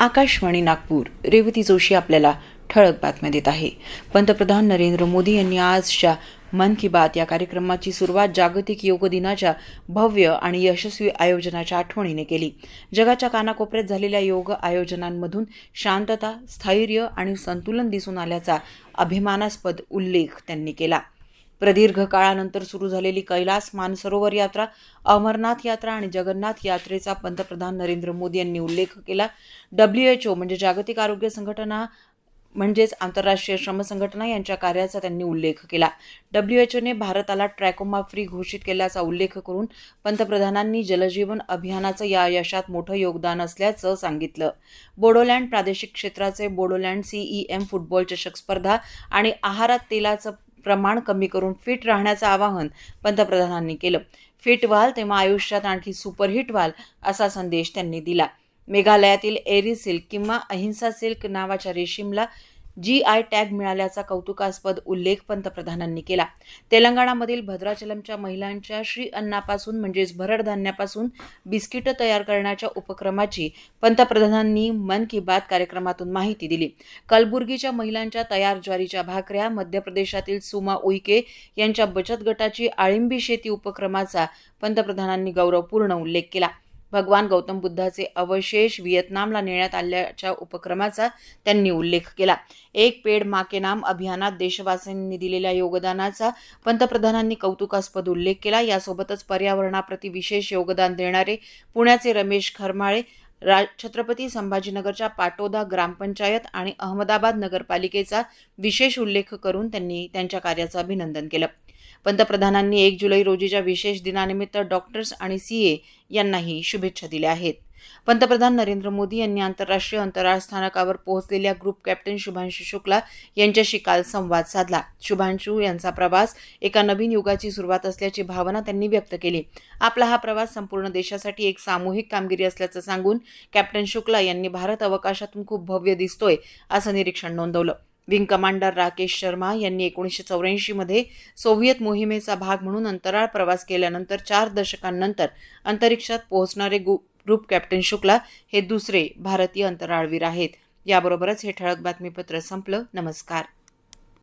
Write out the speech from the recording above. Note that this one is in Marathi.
आकाशवाणी नागपूर. रेवती जोशी आपल्याला ठळक बातम्या देत आहे. पंतप्रधान नरेंद्र मोदी यांनी आजच्या मन की बात या कार्यक्रमाची सुरुवात जागतिक योग दिनाच्या भव्य आणि यशस्वी आयोजनाच्या आठवणीने केली. जगाच्या कानाकोपऱ्यात झालेल्या योग आयोजनांमधून शांतता स्थैर्य आणि संतुलन दिसून आल्याचा अभिमानास्पद उल्लेख त्यांनी केला. प्रदीर्घ काळानंतर सुरू झालेली कैलास मानसरोवर यात्रा अमरनाथ यात्रा आणि जगन्नाथ यात्रेचा पंतप्रधान नरेंद्र मोदी यांनी उल्लेख केला. डब्ल्यू एच ओ म्हणजे जागतिक आरोग्य संघटना म्हणजेच आंतरराष्ट्रीय श्रम संघटना यांच्या कार्याचा त्यांनी उल्लेख केला. डब्ल्यू एच ओने भारताला ट्रॅकोमा फ्री घोषित केल्याचा उल्लेख करून पंतप्रधानांनी जलजीवन अभियानाचं या यशात मोठं योगदान असल्याचं सांगितलं. बोडोलँड प्रादेशिक क्षेत्राचे बोडोलँड सीई एम फुटबॉल चषक स्पर्धा आणि आहारात तेलाचं प्रमाण कमी करून फिट राहण्याचं आवाहन पंतप्रधानांनी केलं. फिट व्हाल तेव्हा आयुष्यात आणखी सुपरहिट व्हाल असा संदेश त्यांनी दिला. मेघालयातील एरी सिल्क किंवा अहिंसा सिल्क नावाच्या रेशीमला जी आय टॅग मिळाल्याचा कौतुकास्पद उल्लेख पंतप्रधानांनी केला. तेलंगणामधील भद्राचलमच्या महिलांच्या श्री अन्नापासून म्हणजेच भरड धान्यापासून बिस्किटं तयार करण्याच्या उपक्रमाची पंतप्रधानांनी मन की बात कार्यक्रमातून माहिती दिली. कलबुर्गीच्या महिलांच्या तयार ज्वारीच्या भाकऱ्या मध्य प्रदेशातील सुमा उईके यांच्या बचत गटाची आळिंबी शेती उपक्रमाचा पंतप्रधानांनी गौरवपूर्ण उल्लेख केला. भगवान गौतम बुद्धाचे अवशेष व्हिएतनामला नेण्यात आल्याच्या उपक्रमाचा त्यांनी उल्लेख केला. एक पेड माके नाम अभियानात देशवासियांनी दिलेल्या योगदानाचा पंतप्रधानांनी कौतुकास्पद उल्लेख केला. यासोबतच पर्यावरणाप्रती विशेष योगदान देणारे पुण्याचे रमेश खरमाळे रा छत्रपती संभाजीनगरच्या पाटोदा ग्रामपंचायत आणि अहमदाबाद नगरपालिकेचा विशेष उल्लेख करून त्यांनी त्यांच्या कार्याचं अभिनंदन केलं. पंतप्रधानांनी एक जुलै रोजीच्या विशेष दिनानिमित्त डॉक्टर्स आणि सी ए यांनाही शुभेच्छा दिल्या आहेत. पंतप्रधान नरेंद्र मोदी यांनी आंतरराष्ट्रीय अंतराळ स्थानकावर पोहोचलेल्या ग्रुप कॅप्टन शुभांशू शुक्ला यांच्याशी काल संवाद साधला. शुभांशू यांचा प्रवास एका नवीन युगाची सुरुवात असल्याची भावना त्यांनी व्यक्त केली. आपला हा प्रवास संपूर्ण देशासाठी एक सामूहिक कामगिरी असल्याचं सांगून कॅप्टन शुक्ला यांनी भारत अवकाशातून खूप भव्य दिसतोय असं निरीक्षण नोंदवलं. विंग कमांडर राकेश शर्मा यांनी एकोणीसशे चौऱ्याऐंशीमध्ये सोव्हिएत मोहिमेचा भाग म्हणून अंतराळ प्रवास केल्यानंतर चार दशकांनंतर अंतरिक्षात पोहोचणारे गु ग्रुप कॅप्टन शुक्ला हे दुसरे भारतीय अंतराळवीर आहेत. याबरोबरच हे ठळक बातमीपत्र संपलं. नमस्कार.